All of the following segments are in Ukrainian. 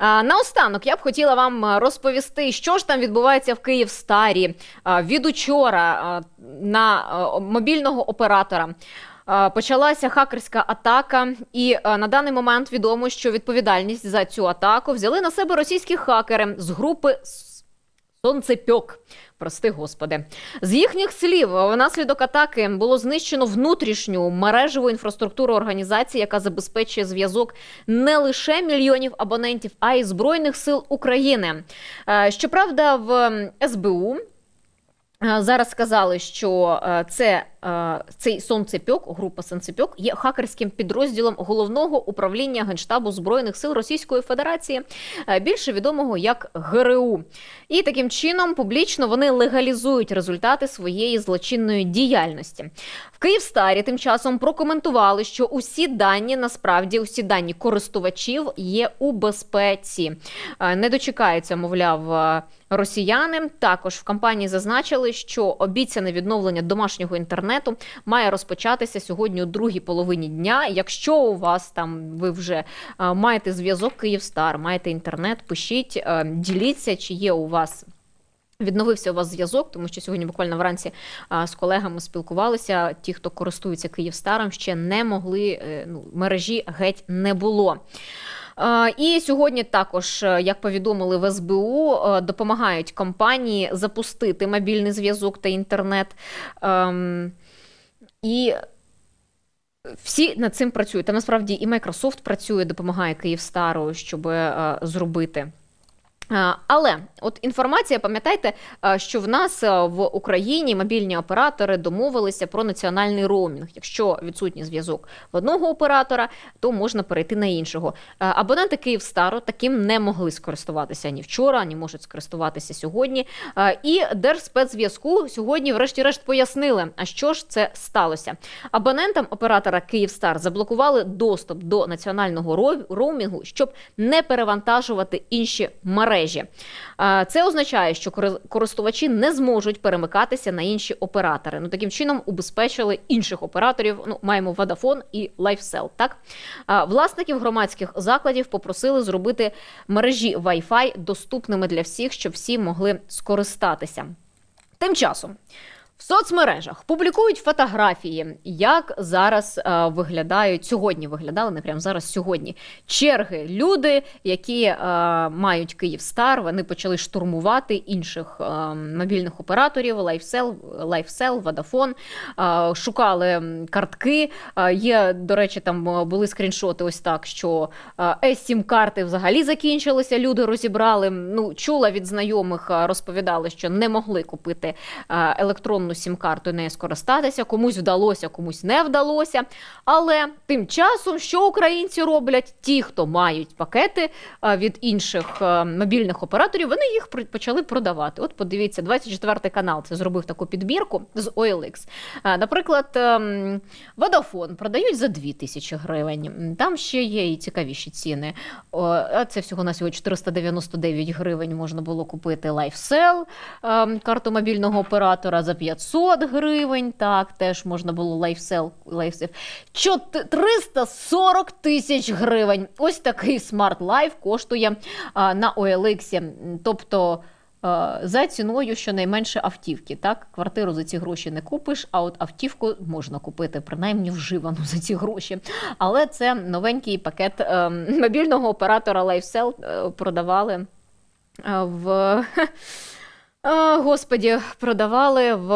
Наостанок я б хотіла вам е, розповісти, що ж там відбувається в Київстарі а, від учора на мобільного оператора. Почалася хакерська атака, і на даний момент відомо, що відповідальність за цю атаку взяли на себе російські хакери з групи Сонцепьок. Прости господи. З їхніх слів, внаслідок атаки було знищено внутрішню мережеву інфраструктуру організації, яка забезпечує зв'язок не лише мільйонів абонентів, а й збройних сил України. Е, Щоправда, в СБУ. е, Зараз сказали, що е, це е, цей сонцепьок, група сонцепьок, є хакерським підрозділом головного управління генштабу збройних сил Російської Федерації, е, більше відомого як ГРУ. І таким чином публічно вони легалізують результати своєї злочинної діяльності. В Київстарі тим часом прокоментували, що усі дані насправді усі дані користувачів є у безпеці. Е, Не дочекаються, мовляв. е, Росіяни також в кампанії зазначили, що обіцяне відновлення домашнього інтернету має розпочатися сьогодні у другій половині дня. Якщо у вас там ви вже е, маєте зв'язок Київстар, маєте інтернет, пишіть, е, діліться, чи є у вас. Відновився у вас зв'язок, тому що сьогодні буквально вранці з колегами спілкувалися. Ті, хто користується Київстаром, ще не могли е, ну, мережі геть не було. І сьогодні також, е, як повідомили в СБУ, е, допомагають компанії запустити мобільний зв'язок та інтернет. Ем, І всі над цим працюють. Там насправді і Microsoft працює, допомагає Київстару, щоб е, зробити. Е, Але от інформація, пам'ятайте, е, що в нас е, в Україні мобільні оператори домовилися про національний роумінг. Якщо відсутній зв'язок в одного оператора, то можна перейти на іншого. Абоненти Київстару таким не могли скористуватися ні вчора, ні можуть скористуватися сьогодні. І Держспецзв'язку сьогодні, врешті-решт, пояснили, а що ж це сталося. Абонентам оператора Київстар заблокували доступ до національного роумінгу, щоб не перевантажувати інші мережі. Е, Це означає, що користувачі не зможуть перемикатися на інші оператори. Ну таким чином убезпечили інших операторів. Ну маємо Vodafone і LifeCell, Так власників громадських закладів попросили зробити мережі Wi-Fi доступними для всіх, щоб всі могли скористатися. Тим часом в соцмережах публікують фотографії, як зараз е, виглядають сьогодні. Виглядали не прямо зараз. Сьогодні черги. Люди, які е, мають Київстар, вони почали штурмувати інших е, мобільних операторів, LifeSell, LifeSell, Vodafone, е, шукали картки. Е, є, до речі, там е, були скріншоти. Ось так, що е, сім карти взагалі закінчилися. Люди розібрали. Ну чула від знайомих, е, розповідали, що не могли купити е, електронну сім-карту і нею скористатися. Комусь вдалося, комусь не вдалося. Але тим часом, що українці роблять? Ті, хто мають пакети е, від інших е, мобільних операторів, вони їх почали продавати. От подивіться, 24 канал це зробив таку підбірку з OLX. Е, Наприклад, ем, Vodafone продають за 2 тисячі гривень. Там ще є і цікавіші ціни. Це всього на сьогодні 499 гривень можна було купити LifeSell, ем, карту мобільного оператора за 500 гривень. Так, теж можна було LifeSell. Чот- 340 тисяч гривень. Ось такий Smart Life коштує а, на OLX. Тобто за ціною щонайменше автівки. Так, квартиру за ці гроші не купиш, а от автівку можна купити, принаймні вживану за ці гроші. Але це новенький пакет е, мобільного оператора LifeSell е, продавали е, в. Е, Господі, продавали в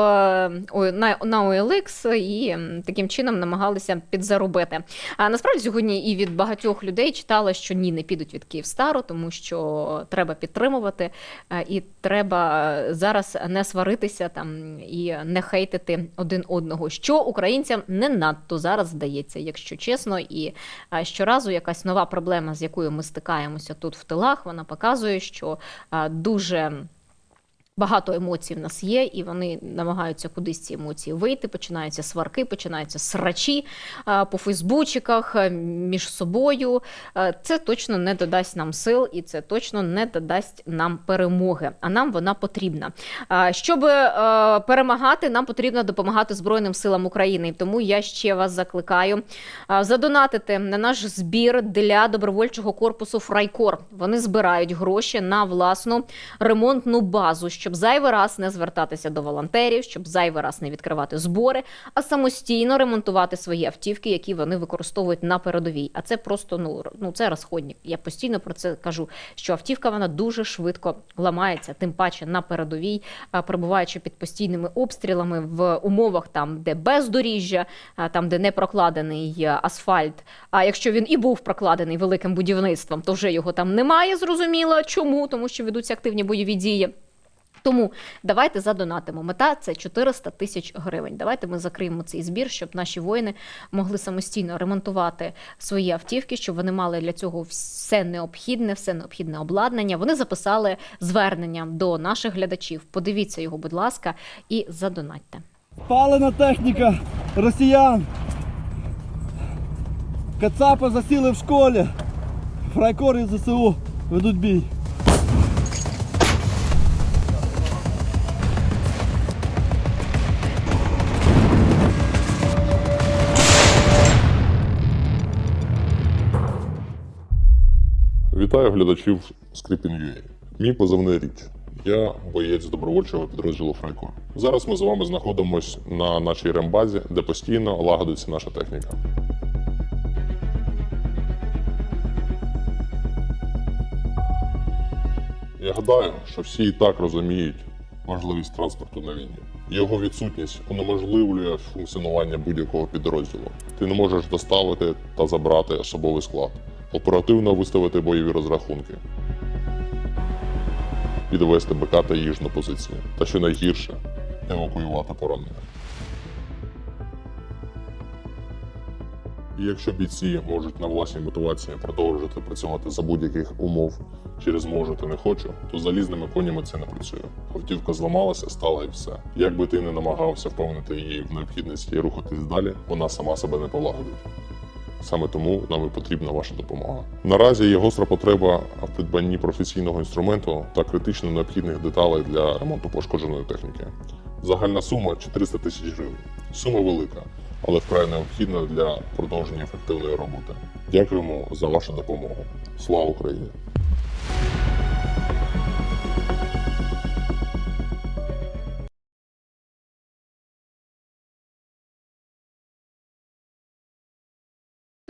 ой, на, на OLX і таким чином намагалися підзаробити. А насправді сьогодні і від багатьох людей читала, що ні, не підуть від Київстару, тому що треба підтримувати, е, і треба е, зараз не сваритися там і не хейтити один одного. Що українцям не надто зараз здається, якщо чесно, і е, щоразу якась нова проблема, з якою ми стикаємося тут в тилах, вона показує, що е, дуже Багато емоцій в нас є, і вони намагаються кудись ці емоції вийти. Починаються сварки, починаються срачі по фейсбучиках між собою. Це точно не додасть нам сил, і це точно не додасть нам перемоги. А нам вона потрібна. Щоб е, перемагати, нам потрібно допомагати Збройним силам України. Тому я ще вас закликаю задонатити на наш збір для добровольчого корпусу Фрайкор. Вони збирають гроші на власну ремонтну базу, щоб зайвий раз не звертатися до волонтерів, щоб зайвий раз не відкривати збори, а самостійно ремонтувати свої автівки, які вони використовують на передовій. А це просто ну, ну це розходник. Я постійно про це кажу. Що автівка вона дуже швидко ламається, тим паче на передовій, перебуваючи під постійними обстрілами в умовах там, де бездоріжжя, там, де не прокладений е, асфальт. А якщо він і був прокладений великим будівництвом, то вже його там немає. Зрозуміло, чому, тому що ведуться активні бойові дії. Тому давайте задонатимо. Мета це 400 тисяч гривень. Давайте ми закриємо цей збір, щоб наші воїни могли самостійно ремонтувати свої автівки, щоб вони мали для цього все необхідне, все необхідне обладнання. Вони записали звернення до наших глядачів. Подивіться його, будь ласка, і задонатьте. Спалена техніка росіян. Кацапи засіли в школі. Фрайкор і ЗСУ ведуть бій. Вітаю глядачів Скрипін.ua. Мій позивний річ. Я боєць добровольчого підрозділу Фрайкор. Зараз ми з вами знаходимося на нашій рембазі, де постійно лагодиться наша техніка. Я гадаю, що всі і так розуміють важливість транспорту на війні. Його відсутність унеможливлює функціонування будь-якого підрозділу. Ти не можеш доставити та забрати особовий склад, оперативно виставити бойові розрахунки, підвести БК та їжну позицію, та що найгірше евакуювати поранених. І якщо бійці можуть на власній мотивації продовжувати працювати за будь-яких умов через можу та не хочу, то залізними конями це не працює. Автівка зламалася, стала і все. Як би ти не намагався впевнити її в необхідності рухатись далі, вона сама себе не полагодить. Саме тому нам і потрібна ваша допомога. Наразі є гостра потреба в придбанні професійного інструменту та критично необхідних деталей для ремонту пошкодженої техніки. Загальна сума 400 тисяч гривень. Сума велика, але вкрай необхідна для продовження ефективної роботи. Дякуємо за вашу допомогу. Слава Україні!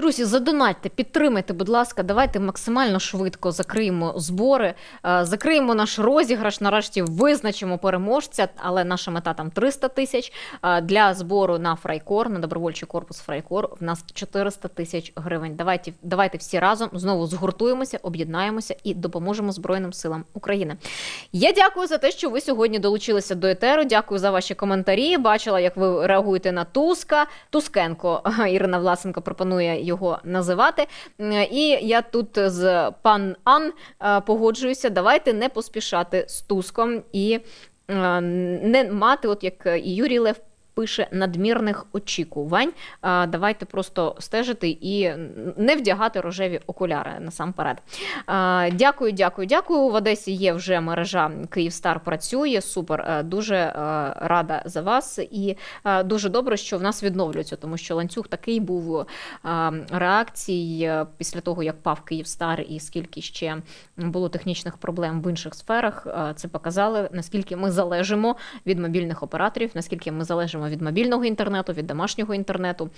Друзі, задонатьте, підтримайте, будь ласка, давайте максимально швидко закриємо збори, е, закриємо наш розіграш. Нарешті визначимо переможця, але наша мета там 300 тисяч. Е, Для збору на Фрайкор, на добровольчий корпус Фрайкор, в нас 400 тисяч гривень. Давайте, давайте всі разом знову згуртуємося, об'єднаємося і допоможемо Збройним силам України. Я дякую за те, що ви сьогодні долучилися до етеру. Дякую за ваші коментарі. Бачила, як ви реагуєте на Туска. Тускенко Ірина Власенко пропонує його називати. Е, І я тут з пан Ан е, погоджуюся. Давайте не поспішати з Туском і е, не мати, от як і Юрій Лев. Пише надмірних очікувань. Давайте просто стежити і не вдягати рожеві окуляри насамперед. Дякую, дякую, дякую. В Одесі є вже мережа Київстар працює. Супер. Е, Дуже е, рада за вас. І е, дуже добре, що в нас відновлюється, тому що ланцюг такий був реакцій після того, як пав Київстар, і скільки ще було технічних проблем в інших сферах. Це показали, наскільки ми залежимо від мобільних операторів, наскільки ми від мобільного інтернету, від домашнього інтернету.